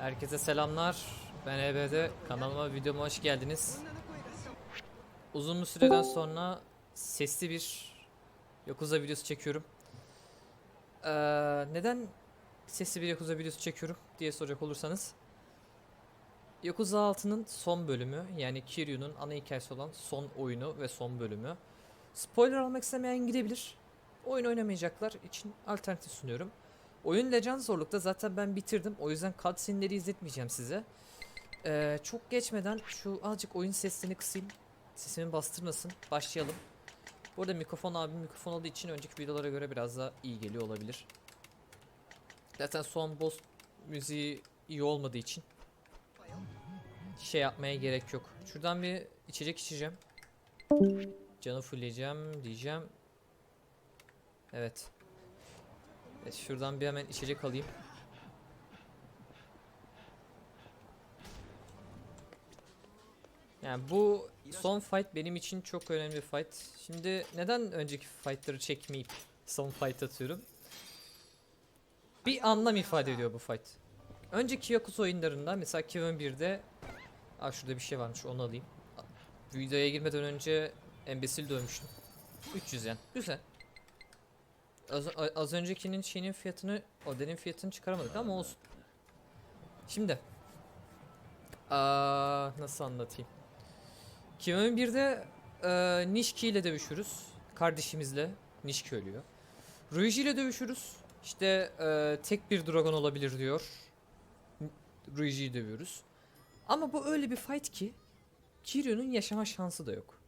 Herkese selamlar. Ben EB'de kanalıma videoma hoş geldiniz. Uzun bir süreden sonra sesli bir Yakuza videosu çekiyorum. Ee, neden sesli bir Yakuza videosu çekiyorum diye soracak olursanız. Yakuza 6'nın son bölümü yani Kiryu'nun ana hikayesi olan son oyunu ve son bölümü. Spoiler almak istemeyen gidebilir. Oyun oynamayacaklar için alternatif sunuyorum. Oyun Legend zorlukta zaten ben bitirdim. O yüzden cutscene'leri izletmeyeceğim size. Ee, çok geçmeden şu azıcık oyun sesini kısayım. Sesimi bastırmasın. Başlayalım. Bu arada mikrofon abim mikrofon olduğu için önceki videolara göre biraz daha iyi geliyor olabilir. Zaten son boss müziği iyi olmadığı için şey yapmaya gerek yok. Şuradan bir içecek içeceğim. Canı fullleyeceğim diyeceğim. Evet. Evet şuradan bir hemen içecek alayım. Yani bu son fight benim için çok önemli bir fight. Şimdi neden önceki fightları çekmeyip son fight atıyorum? Bir anlam ifade ediyor bu fight. Önceki Yakuza oyunlarında mesela Kevin 1'de Aa şurada bir şey varmış onu alayım. Videoya girmeden önce embesil dövmüştüm. 300 yen. Güzel. Az, az öncekinin şeyinin fiyatını, Oden'in fiyatını çıkaramadık ama olsun. Şimdi. Aa, nasıl anlatayım? Kimin bir de e, Nishiki ile dövüşürüz. Kardeşimizle. Nishiki ölüyor. Ruiji ile dövüşürüz. İşte e, tek bir dragon olabilir diyor. Ruiji'yi dövüyoruz. Ama bu öyle bir fight ki Kiryu'nun yaşama şansı da yok.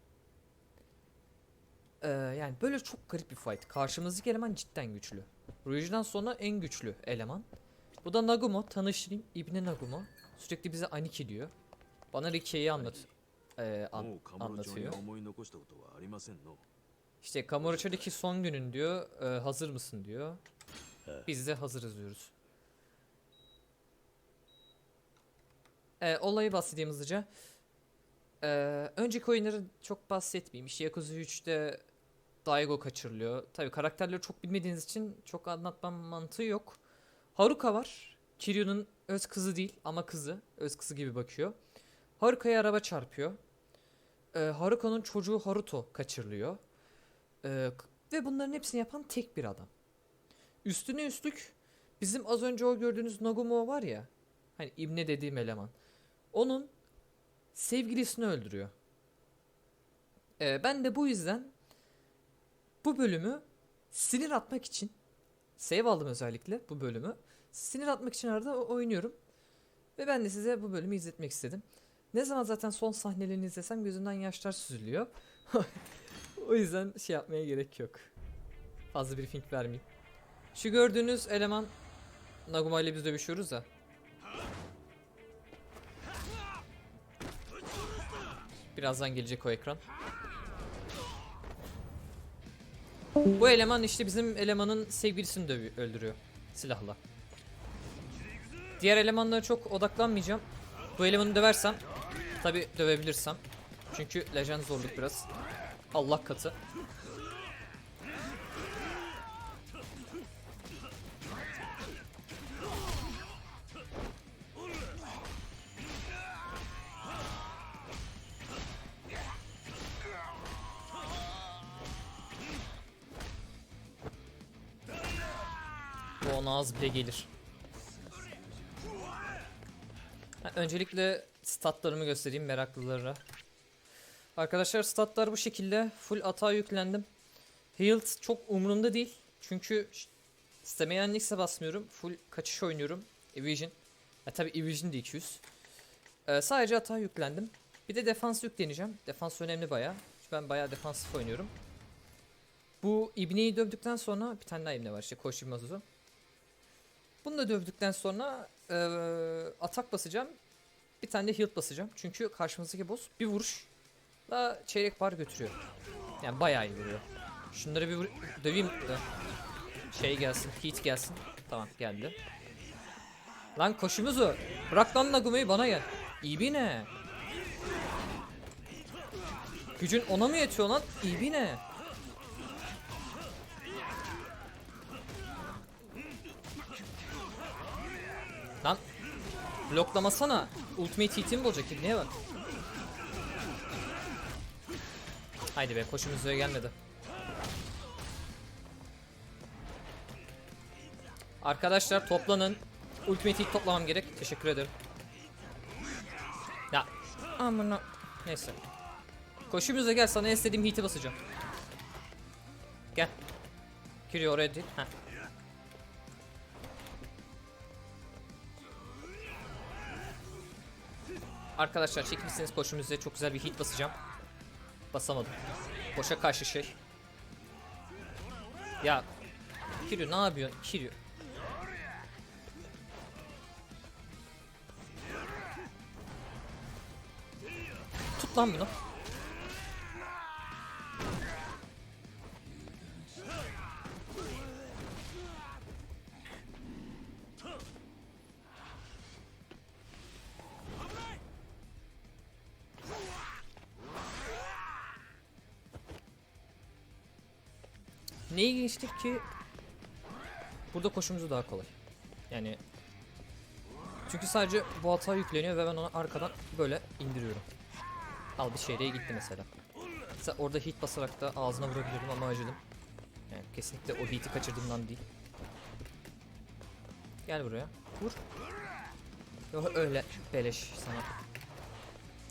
Ee, yani böyle çok garip bir fight. Karşımızdaki eleman cidden güçlü. Ruiji'den sonra en güçlü eleman. Bu da Nagumo. Tanıştırayım. İbni Nagumo. Sürekli bize Aniki diyor. Bana Rikki'yi anlat e, an, anlatıyor. İşte Kamurocho'daki son günün diyor. E, hazır mısın diyor. Biz de hazırız diyoruz. E, olayı bahsedeyim hızlıca. E, önceki oyunları çok bahsetmeyeyim. İşte Yakuza 3'te Daigo kaçırılıyor. Tabi karakterleri çok bilmediğiniz için çok anlatmam mantığı yok. Haruka var. Kiryu'nun öz kızı değil ama kızı. Öz kızı gibi bakıyor. Haruka'ya araba çarpıyor. Ee, Haruka'nın çocuğu Haruto kaçırılıyor. Ee, ve bunların hepsini yapan tek bir adam. Üstüne üstlük bizim az önce o gördüğünüz Nagumo var ya. Hani İbne dediğim eleman. Onun sevgilisini öldürüyor. Ee, ben de bu yüzden bu bölümü sinir atmak için save aldım özellikle bu bölümü. Sinir atmak için arada oynuyorum. Ve ben de size bu bölümü izletmek istedim. Ne zaman zaten son sahnelerini izlesem gözümden yaşlar süzülüyor. o yüzden şey yapmaya gerek yok. Fazla bir fink vermeyeyim. Şu gördüğünüz eleman Naguma ile biz dövüşüyoruz da. Birazdan gelecek o ekran. Bu eleman işte bizim elemanın sevgilisini dövü- öldürüyor silahla. Diğer elemanlara çok odaklanmayacağım. Bu elemanı döversem, tabi dövebilirsem. Çünkü legend zorluk biraz. Allah katı. Bu ona bile gelir. Ha, öncelikle statlarımı göstereyim meraklılara. Arkadaşlar statlar bu şekilde. Full atağa yüklendim. Healed çok umurumda değil. Çünkü ş- istemeyenlikse basmıyorum. Full kaçış oynuyorum. Evasion. Ya tabi Evasion de 200. Ee, sadece atağa yüklendim. Bir de defans yükleneceğim. Defans önemli baya. Ben baya defansif oynuyorum. Bu İbne'yi dövdükten sonra bir tane daha İbne var işte Koşi Mazuzu. Bunu da dövdükten sonra eee, atak basacağım. Bir tane de heal basacağım. Çünkü karşımızdaki boss bir vuruş daha çeyrek bar götürüyor. Yani bayağı iyi vuruyor. Şunları bir döveyim de şey gelsin, heat gelsin. Tamam geldi. Lan koşumuzu. Bırak lan Nagumo'yu bana gel. İyi bir ne? Gücün ona mı yetiyor lan? İyi bir ne? Bloklamasana. Ultimate hit'im olacak niye bak. Haydi be koşumuz öyle gelmedi. Arkadaşlar toplanın. Ultimate hit toplamam gerek. Teşekkür ederim. Ya amına neyse. Koşumuzda gel sana istediğim hit'i basacağım. Gel. Kiryu oraya değil. Heh. Arkadaşlar çekilirseniz koşumuza çok güzel bir hit basacağım. Basamadım. Boşa karşı şey. Ya Kiryu ne yapıyorsun? Kiryu. Tut lan bunu. Ne ilginçtir ki burada koşumuzu daha kolay. Yani çünkü sadece bu hata yükleniyor ve ben onu arkadan böyle indiriyorum. Al bir şeyle gitti mesela. Mesela orada hit basarak da ağzına vurabilirdim ama acıdım. Yani kesinlikle o hit'i kaçırdığımdan değil. Gel buraya. Vur. Yok öyle beleş sana.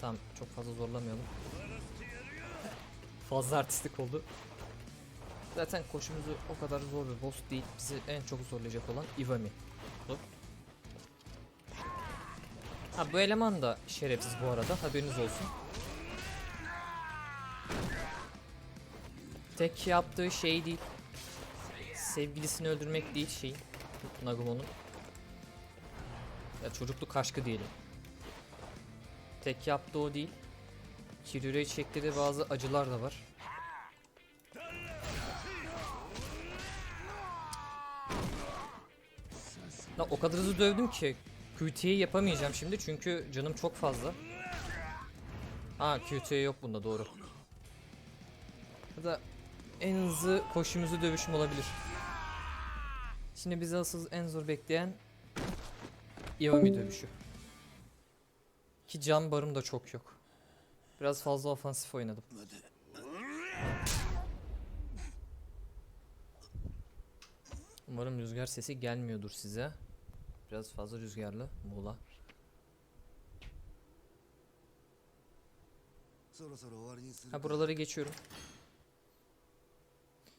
Tamam çok fazla zorlamayalım. Fazla artistik oldu. Zaten koşumuzu o kadar zor bir boss değil. Bizi en çok zorlayacak olan Iwami. Bu. Ha bu eleman da şerefsiz bu arada haberiniz olsun. Tek yaptığı şey değil. Sevgilisini öldürmek değil şey. Nagumo'nun. Ya çocukluk aşkı diyelim. Tek yaptığı o değil. Kiryu'ya çektiği bazı acılar da var. O kadar hızlı dövdüm ki QT'yi yapamayacağım şimdi çünkü canım çok fazla. Ha QT yok bunda doğru. Ya da en hızlı koşumuzu dövüşüm olabilir. Şimdi bizi asıl en zor bekleyen Iwami dövüşü. Ki can barım da çok yok. Biraz fazla ofansif oynadım. Umarım rüzgar sesi gelmiyordur size. Biraz fazla rüzgarlı Muğla. Ha buraları geçiyorum.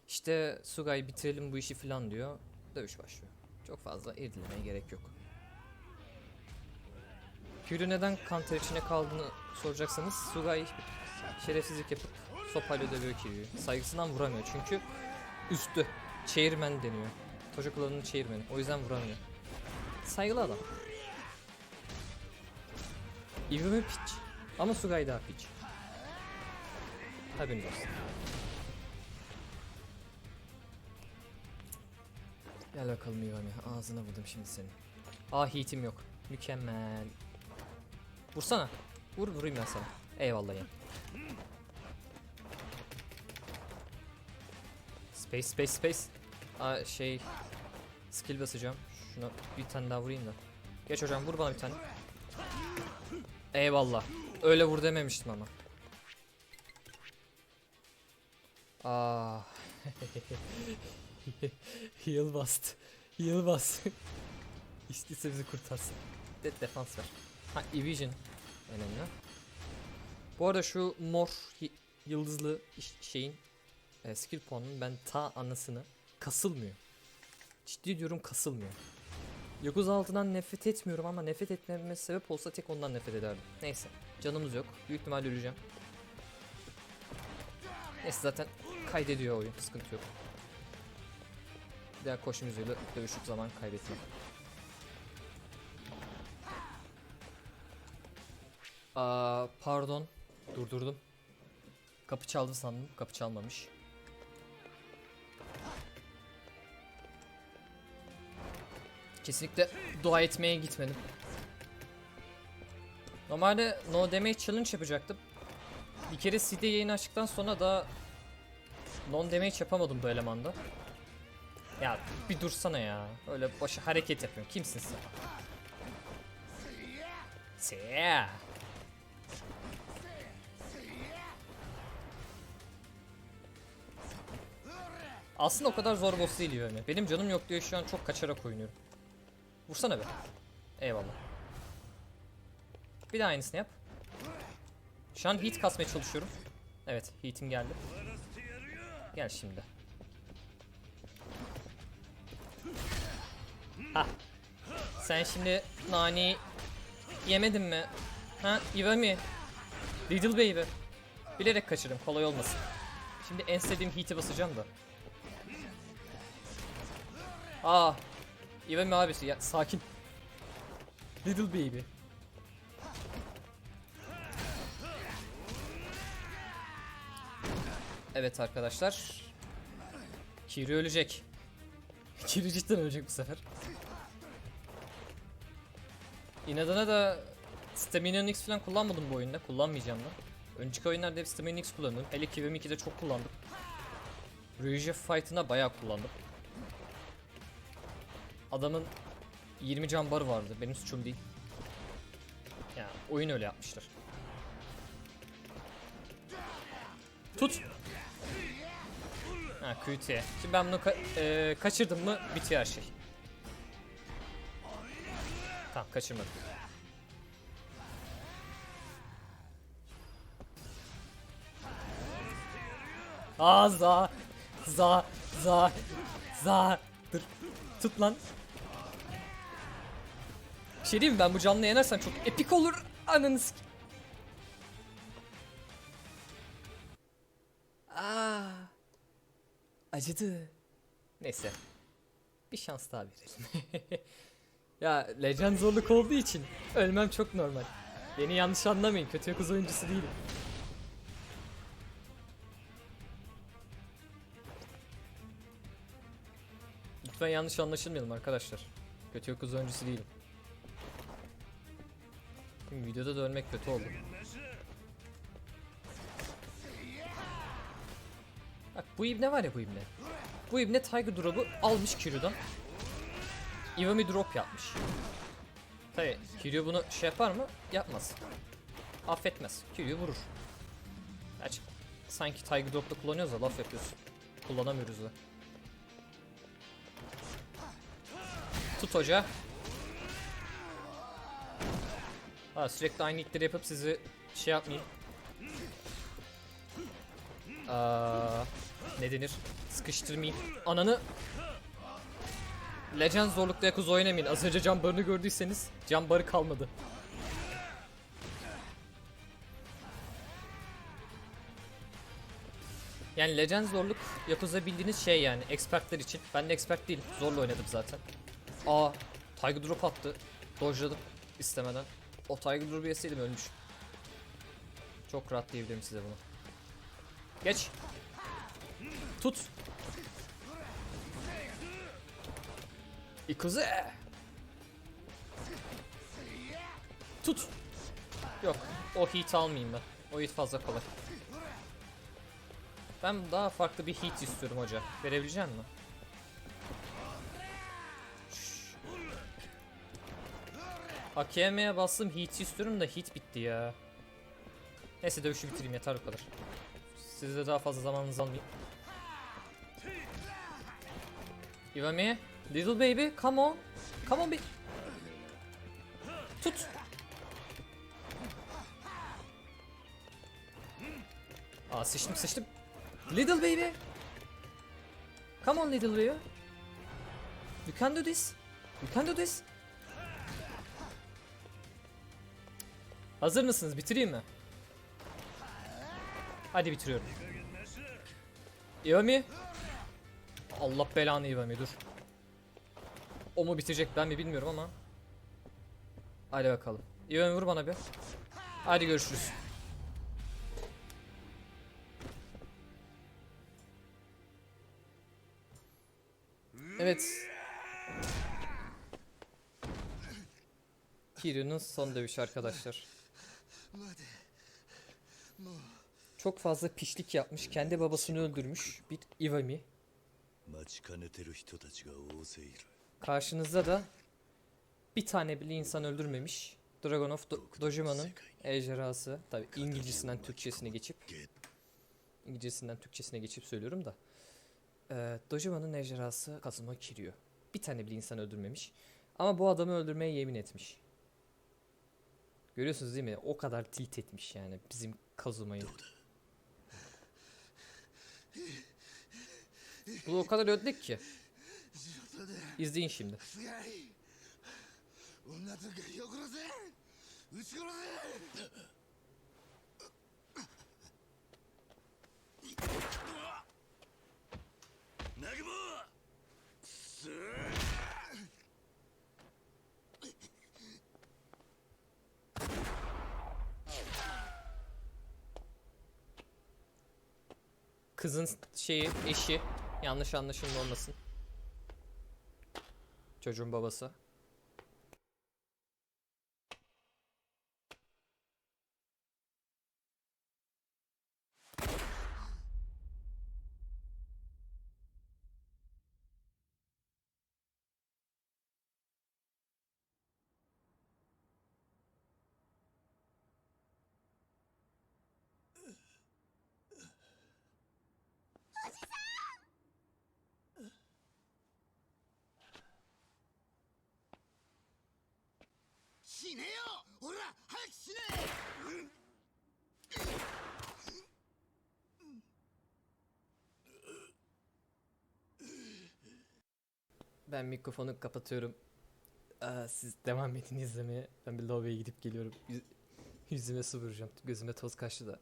İşte Sugay bitirelim bu işi filan diyor. Dövüş başlıyor. Çok fazla irdilemeye gerek yok. Kyuri neden kanter içine kaldığını soracaksanız Sugay şerefsizlik yapıp sopayla dövüyor Kiryu'yu. Saygısından vuramıyor çünkü üstü. Chairman deniyor. Çocuklarının chairmanı. O yüzden vuramıyor. Saygılı adam. Iwami piç. Ama Sugay daha piç. Haberiniz olsun. Gel bakalım Iwami. Ağzına vurdum şimdi seni. Ah hitim yok. Mükemmel. Vursana. Vur vurayım ben sana. Eyvallah ya. Space space space. Aa şey skill basacağım. Şuna bir tane daha vurayım da. Geç hocam vur bana bir tane. Eyvallah. Öyle vur dememiştim ama. Aa. Heal bastı. Heal bas. İstese bizi kurtarsın. De defans ver. Ha evasion önemli. Bu arada şu mor yıldızlı şeyin e, skill puanının ben ta anasını kasılmıyor. Ciddi diyorum kasılmıyor. Yokuz altından nefret etmiyorum ama nefret etmeme sebep olsa tek ondan nefret ederdim. Neyse canımız yok. Büyük ihtimalle öleceğim. Neyse zaten kaydediyor oyun. Sıkıntı yok. Bir daha koşu müziğiyle dövüşüp zaman kaybettim. Aa, pardon. Durdurdum. Kapı çaldı sandım. Kapı çalmamış. Kesinlikle dua etmeye gitmedim. Normalde no damage challenge yapacaktım. Bir kere CD yayını açtıktan sonra da non damage yapamadım bu elemanda. Ya bir dursana ya. Öyle boş hareket yapıyorsun. Kimsin sen? Se. Aslında o kadar zor boss değil yani. Benim canım yok diye şu an çok kaçarak oynuyorum. Vursana be. Eyvallah. Bir daha aynısını yap. Şu an heat kasmaya çalışıyorum. Evet, heat'im geldi. Gel şimdi. Ha. Sen şimdi nani yemedin mi? Ha, Ivami. Little baby. Bilerek kaçırdım, kolay olmasın. Şimdi en sevdiğim heat'i basacağım da. Aa. Ivami abisi ya sakin. Little baby. Evet arkadaşlar. Kiri ölecek. Kiri cidden ölecek bu sefer. İnadına da Stamina X falan kullanmadım bu oyunda. Kullanmayacağım da. Önceki oyunlarda hep Stamina X kullandım. Hele ki Vim 2'de çok kullandım. Ruija Fight'ına bayağı kullandım. Adamın 20 can barı vardı. Benim suçum değil. Ya oyun öyle yapmışlar. Tut. Ha QT. Şimdi ben bunu ka- e, kaçırdım mı bitiyor her şey. Tamam kaçırmadım. Aa za za za za dur tut lan. Şey diyeyim mi ben bu canlı yenersem çok epik olur ananı sik- Aa, acıdı. Neyse. Bir şans daha verelim. ya Legend zorluk olduğu için ölmem çok normal. Beni yanlış anlamayın. Kötü kız oyuncusu değilim. Lütfen yanlış anlaşılmayalım arkadaşlar. Kötü kız oyuncusu değilim. Şimdi videoda da ölmek kötü oldu. Bak bu ibne var ya bu ibne. Bu ibne Tiger Drop'u almış Kiryu'dan. Ivami Drop yapmış. Tabi Kiryu bunu şey yapar mı? Yapmaz. Affetmez. Kiryu vurur. Gerçi sanki Tiger Drop'ta kullanıyoruz da laf yapıyorsun. Kullanamıyoruz da. Tut hoca. Ha, sürekli aynı ilkleri yapıp sizi şey yapmayayım. Aa, ne denir? Sıkıştırmayayım. Ananı. Legend zorlukta Yakuza oynamayın. Az önce can barını gördüyseniz can barı kalmadı. Yani Legend zorluk Yakuza bildiğiniz şey yani expertler için. Ben de expert değilim. Zorla oynadım zaten. Aa, Tiger Drop attı. Dodge'ladım istemeden. O Tiger Drop'u yeseydim ölmüş. Çok rahat diyebilirim size bunu. Geç. Tut. Ikuze. Tut. Yok. O heat almayayım ben. O heat fazla kolay. Ben daha farklı bir heat istiyorum hoca. Verebilecek misin? AKM'ye bastım heat istiyorum da heat bitti ya. Neyse dövüşü bitireyim yeter bu kadar. Size de daha fazla zamanınızı almayayım. Ivami, little baby, come on. Come on be. Tut. Aa sıçtım sıçtım. Little baby. Come on little baby. You can do this. You can do this. Hazır mısınız? Bitireyim mi? Hadi bitiriyorum. Ivami. Allah belanı Ivami dur. O mu bitecek ben mi bilmiyorum ama. Hadi bakalım. Ivami vur bana bir. Hadi görüşürüz. Evet. Kiryu'nun son dövüşü arkadaşlar. Çok fazla piçlik yapmış. Kendi babasını öldürmüş. Bir Iwami. Karşınızda da bir tane bile insan öldürmemiş. Dragon of Do Dojima'nın ejderhası. Tabi İngilizcesinden Türkçesine geçip. İngilizcesinden Türkçesine geçip söylüyorum da. Ee, Dojima'nın ejderhası kazıma kiriyor. Bir tane bile insan öldürmemiş. Ama bu adamı öldürmeye yemin etmiş. Görüyorsunuz değil mi? O kadar tilt etmiş yani bizim Kazuma'yı. Bu o kadar ödlek ki. İzleyin şimdi. Nagimo! Kızın şeyi, eşi. Yanlış anlaşılma olmasın. Çocuğun babası. " Ben mikrofonu kapatıyorum. Aa, siz devam edin izlemeye. Ben bir lobby'ye gidip geliyorum. Yüz- yüzüme su vuracağım. Gözüme toz kaçtı da.!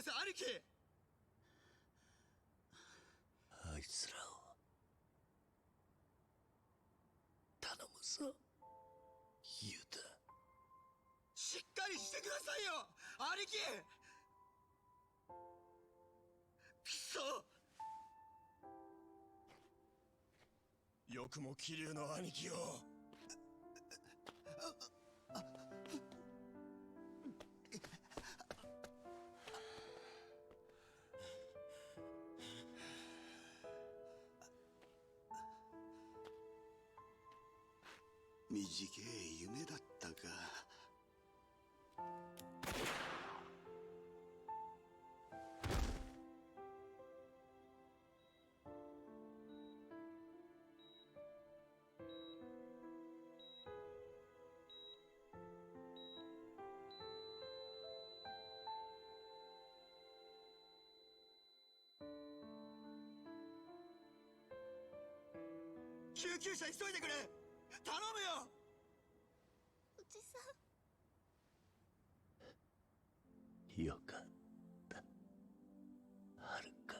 です兄貴！あいつらを頼むぞ。ユタしっかりしてくださいよ！兄貴！くそ！よくも桐生の兄貴を短い夢だったか。救急車急いでくれ。頼むよ！おじさん。よかった。はるか。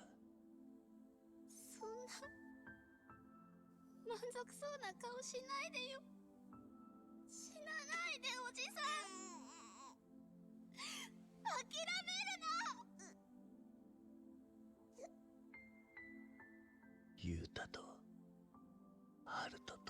そんな。満足そうな顔しないでよ。死なないでおじさん。諦めるユータとハルトと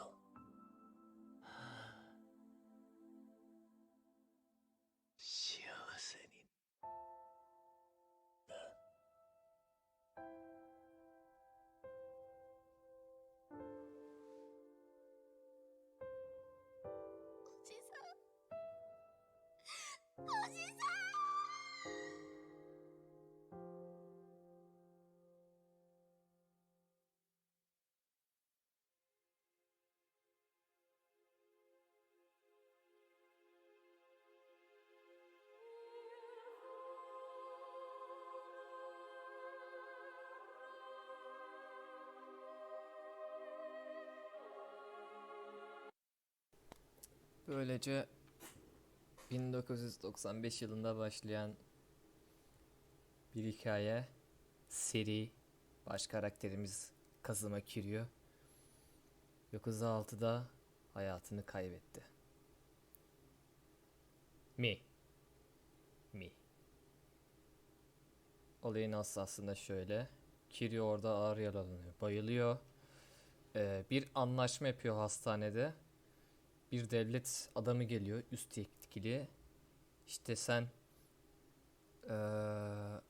Böylece 1995 yılında başlayan bir hikaye, seri, baş karakterimiz Kazıma Kiryu. Yakuza 6'da hayatını kaybetti. Mi. Mi. Olayın aslı aslında şöyle. Kiryu orada ağır yaralanıyor. Bayılıyor. Ee, bir anlaşma yapıyor hastanede. Bir devlet adamı geliyor üst yetkili. İşte sen eee,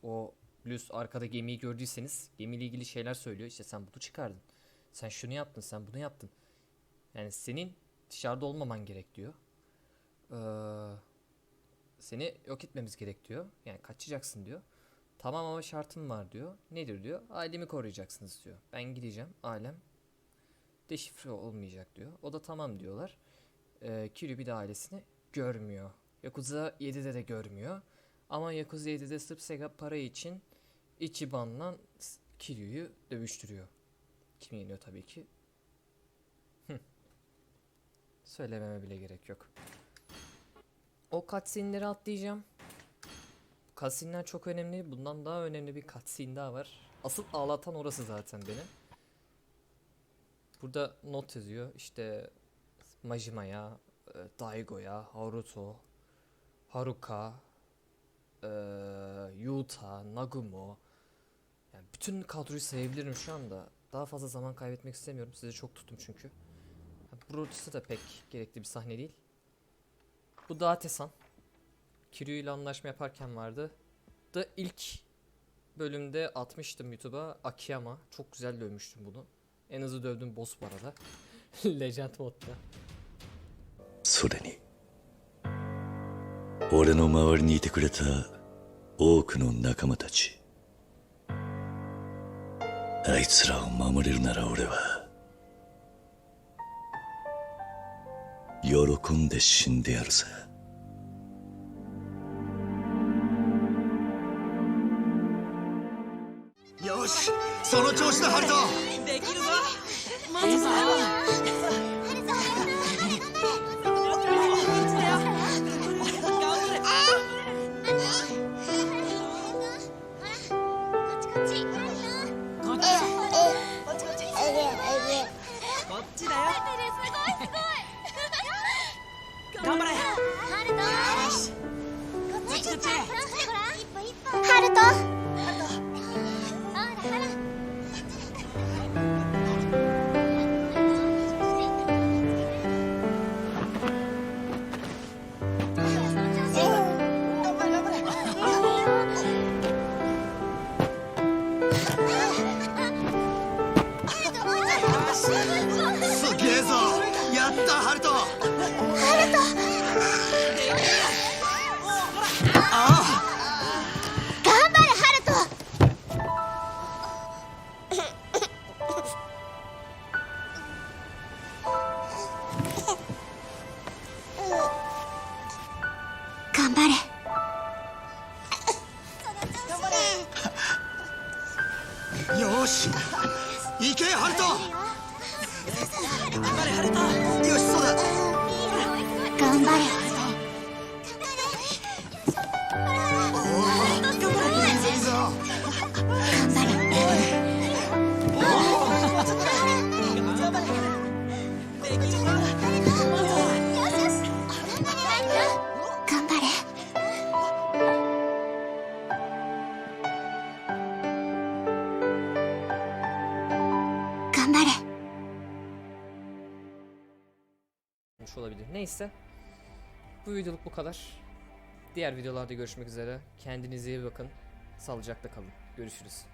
o Lüs arkada gemiyi gördüyseniz gemiyle ilgili şeyler söylüyor. İşte sen bunu çıkardın. Sen şunu yaptın, sen bunu yaptın. Yani senin dışarıda olmaman gerek diyor. Eee, seni yok etmemiz gerek diyor. Yani kaçacaksın diyor. Tamam ama şartım var diyor. Nedir diyor. Ailemi koruyacaksınız diyor. Ben gideceğim. Ailem deşifre olmayacak diyor. O da tamam diyorlar. Ee, Kiryu ailesini görmüyor. Yakuza 7'de de görmüyor. Ama Yakuza 7'de sırf Sega para için Ichiban'la Kiryu'yu dövüştürüyor. Kim yeniyor tabii ki? Söylememe bile gerek yok. O cutscene'leri atlayacağım. Cutscene'ler çok önemli. Bundan daha önemli bir cutscene daha var. Asıl ağlatan orası zaten beni. Burada not yazıyor. İşte Majima'ya, e, Daigo'ya, Haruto, Haruka, e, Yuta, Nagumo. Yani bütün kadroyu sayabilirim şu anda. Daha fazla zaman kaybetmek istemiyorum. Size çok tuttum çünkü. Burası da pek gerekli bir sahne değil. Bu da Tesan. Kiryu ile anlaşma yaparken vardı. Da ilk bölümde atmıştım YouTube'a Akiyama. Çok güzel dövmüştüm bunu. En hızlı dövdüğüm boss bu arada. Legend modda. それに俺の周りにいてくれた多くの仲間たちあいつらを守れるなら俺は喜んで死んでやるさ。よしその調子だハルトハルけハルト。頑張れハルト Neyse. Bu videoluk bu kadar. Diğer videolarda görüşmek üzere. Kendinize iyi bakın. Sağlıcakla kalın. Görüşürüz.